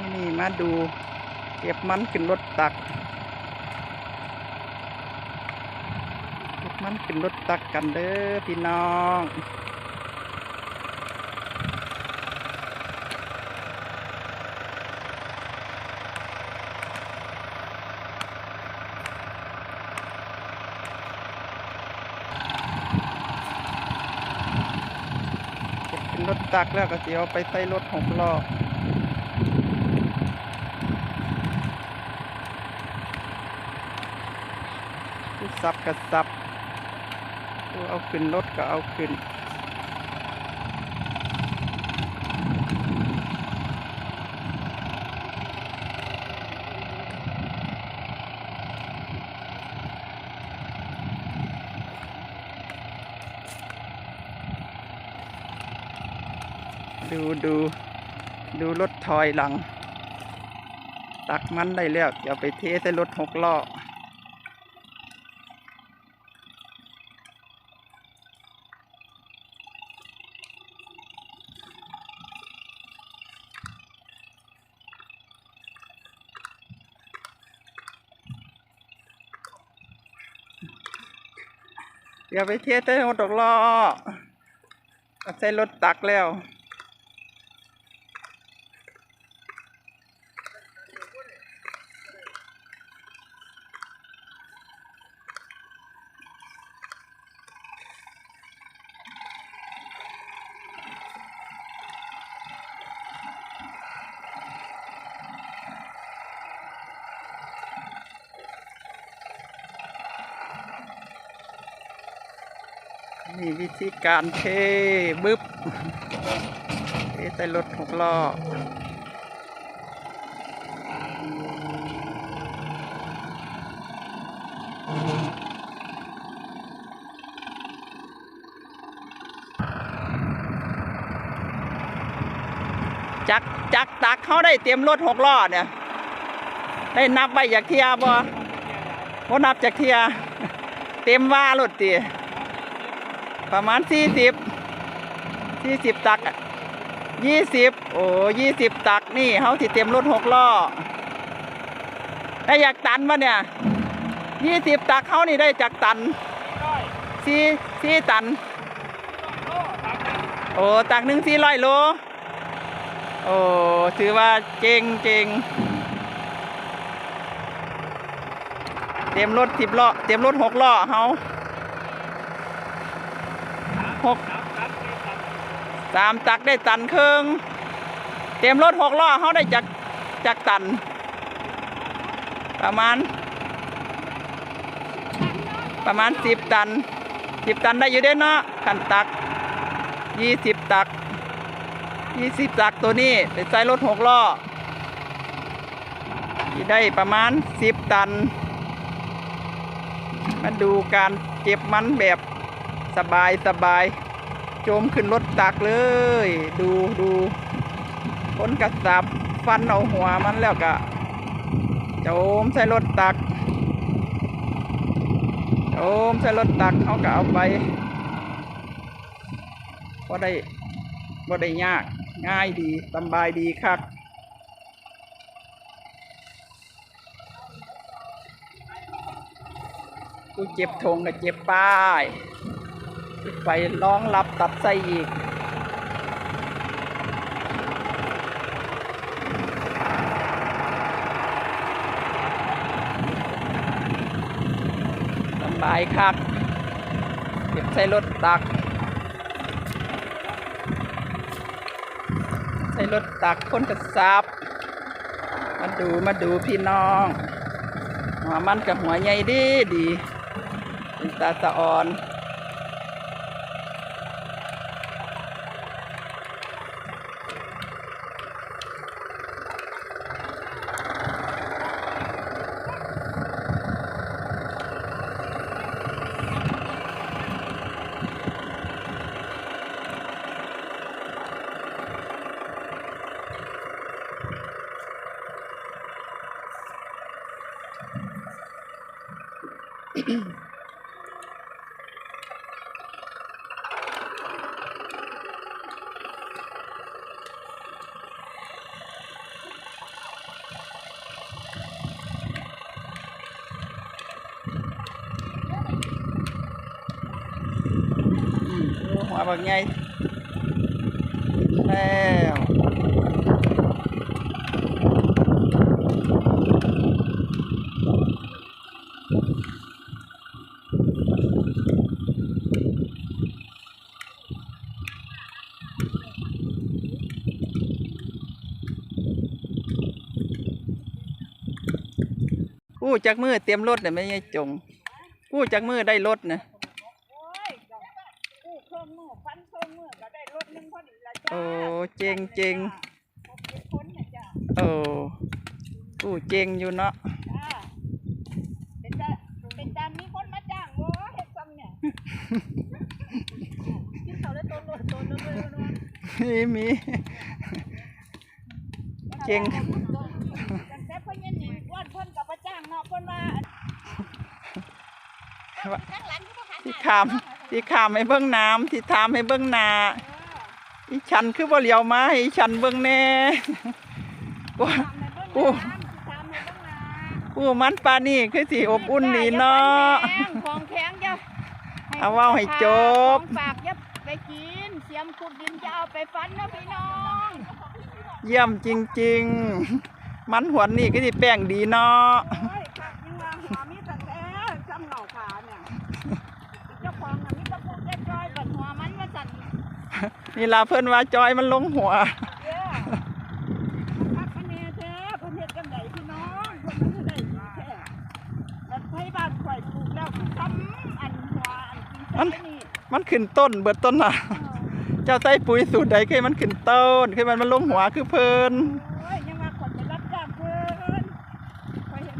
นี่มาดูเก็บมันขึ้นรถตัก เก็บมันขึ้นรถตักกันเด้อพี่น้องเก็บขึ้นรถตักแล้วก็สิเอาไปใส่รถหกล้อ ซับก็ซับเอาขึ้นรถก็เอาขึ้นดูดูดูรถถอยหลัง ตักมันได้แล้วเดี๋ยวไปเทใส่รถหกล้อ เดี๋ยวไปเทใส่รถหมดดอกล้อใส่รถตักแล้ว นี่วิธีการเทบึ๊บเทใส่รถหกล้อจักจักตักเขาได้เตรียมรถหกล้อเนี่ย ได้นับใบจากเทียบ่บ่นับจากเทีย เต็มว่ารถตี ประมาณสี่สิบสี่สิบตักยี่สิบโอ้ยี่สิบตักนี่เขาสิเต็มรถหกล้อได้อยากตันปะเนี่ยยี่สิบตักเขานี่ได้จากตันสี่สี่ตัน โอ้ตักหนึ่งสี่ร้อยโล โอ้ถือว่าเก่งเก่งเต็มรถสิบล้อเต็มรถหกล้อเขา หกสามตักได้ตันครึ่งเต็มรถหกล้อเขาได้จากจากตัน ประมาณ ประมาณสิบตันสิบตันได้อยู่เด้เนาะขันตักยี่สิบตักยี่สิบตักตัวนี้ไปใส่รถหกล้อได้ประมาณสิบตันมาดูการเก็บมันแบบ สบายสบายโจมขึ้นรถตักเลย ดูดูคนกระสับฟันเอาหัวมันแล้วก็โจมใส่รถตักโจมใส่รถตักเขาก็เอาไปก็ได้ก็ได้ยากง่ายดีสบายดีครับกูเจ็บทงกับเจ็บป้าย ไปร้องรับตัดไส้อีก สบายครับเก็บใส่รถตัก ใส่รถตักคนกระซับมาดูมาดูพี่น้องหัวมันกับหัวใหญ่ดีดีตาสะออน hòa bằng ngay. Ê. กู้จากมือเตรียมรถเนี่ยไม่ใช่จง กู้จากมือได้รถนะโอ้ยก็กู้เครื่องมือฟันเครื่องมือก็ได้รถหนึงพอดีละจ้าโอ้เจงเจงหกเจ็ดคนน่ะจ้าโอ้กู้เจงอยู่เนาะจ้าเป็นจ้าเป็นจ้ามีคนมาจ้างบ่เฮ็ดซ้ำเนี่ยกินเขาได้ต้นรถต้นรถเลยเนาะมีมีเก่ง ตั้งแต่เพิ่นยังหนีอ้วนเพิ่นก็บ่ จ้างเนาะเพิ่นว่าข้างหลังก็บ่หันหที่น้าขามที่ขามให้เบิ้งน้ำที่ถามให้เบิ้งหนา อีฉันคือบ่เหลียวมาให้อีฉันเบิ้งแน่กูเออกู้ตามให้เบิ่งหน้ากู้มันปานนี่คือสิอบอุ่นดีเนาะ ของแข็งจ้ะเอาเว้าให้จบ ของฝากอย่าไปกิน เสียมขุดดินจะเอาไปฟันนะพี่น้องเยี่ยมจริง ๆ มันหวนนี่ก็สิแป้งดีเนาะ โอ้ยขาดยังวางหัวมีแต่แท้จำเหงาขาเนี่ยเจ้าของน่ะมีแตะปูแจ้อยๆกับหัวมันมาสั่น นี่ล่ะเพิ่นว่าจอยมันลงหัวเด้อพักคะแนนแท้เพิ่นเฮ็ดจังไดพี่น้องเพิ่นมันจะได้ดีแท้แล้วไผบ้านข่อยปลูกแล้วซ้ำอันหัวอันกินใส่นี่มันขึ้นต้นเบิดต้นน่ะเออเจ้าใส่ปุ๋ยสูตรใดเคยมันขึ้นต้นเคยมันมันลงหัวคือเพิ่นโอ้ยยังมาคนไปรับจ้างเพิ่นข่อยเห็น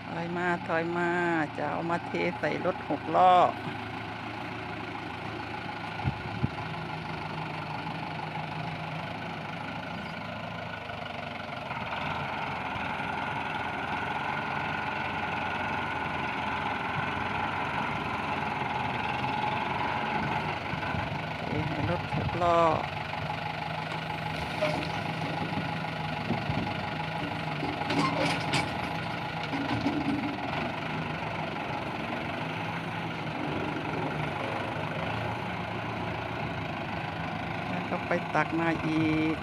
ถ อยมาถอยมาจะเอามาเทใส่รถหกล้อเทให้รถหกล้อ ไปตักมาอีก